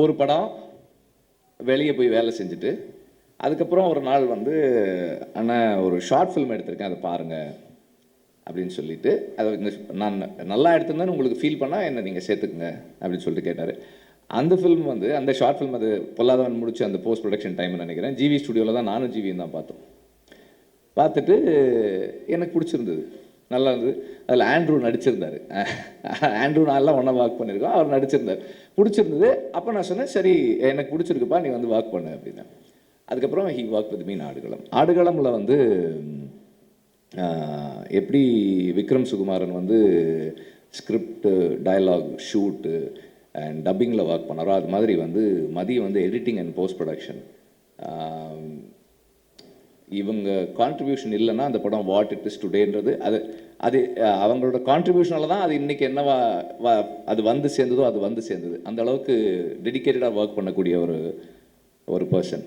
ஒரு படம் வெளியே போய் வேலை செஞ்சுட்டு அதுக்கப்புறம் ஒரு நாள் வந்து அண்ணன் ஒரு ஷார்ட் ஃபிலிம் எடுத்திருக்கேன் அதை பாருங்கள் அப்படின்னு சொல்லிட்டு அதை நான் நல்லா எடுத்திருந்தேன்னு உங்களுக்கு ஃபீல் பண்ணால் என்ன நீங்கள் சேர்த்துக்குங்க அப்படின்னு சொல்லிட்டு கேட்டார். அந்த ஃபிலிம் வந்து அந்த ஷார்ட் ஃபிலிம் அது பொல்லாதவன் முடிச்சு அந்த போஸ்ட் ப்ரொடக்ஷன் டைம்னு நினைக்கிறேன். ஜிவி ஸ்டுடியோவில் தான் நானும் ஜிவியும் தான் பார்த்தோம். பார்த்துட்டு எனக்கு பிடிச்சிருந்தது. நல்லா இருந்தது அதில் ஆண்ட்ரூ நடிச்சிருந்தார். ஆண்ட்ரூ நான்லாம் ஒன்றா வாக் பண்ணியிருக்கோம் அவர் நடிச்சிருந்தார். பிடிச்சிருந்தது. அப்போ நான் சொன்னேன் சரி எனக்கு பிடிச்சிருக்குப்பா நீ வந்து வாக் பண்ணு அப்படின்னா அதுக்கப்புறம் ஹி வாக் வித் மீன் ஆடுகளம். ஆடுகளமில் வந்து எப்படி விக்ரம் சுகுமாரன் வந்து ஸ்கிரிப்டு டயலாக் ஷூட்டு அண்ட் டப்பிங்கில் ஒர்க் பண்ணாரோ அது மாதிரி வந்து மதியம் வந்து எடிட்டிங் அண்ட் போஸ்ட் ப்ரொடக்ஷன் இவங்க கான்ட்ரிபியூஷன் இல்லைன்னா அந்த படம் வாட் இட் இஸ் டுடேன்றது அது அது அவங்களோட கான்ட்ரிபியூஷனால தான் அது இன்றைக்கி என்னவா அது வந்து சேர்ந்ததோ அது வந்து சேர்ந்தது. அந்த அளவுக்கு டெடிக்கேட்டடாக ஒர்க் பண்ணக்கூடிய ஒரு ஒரு பர்சன்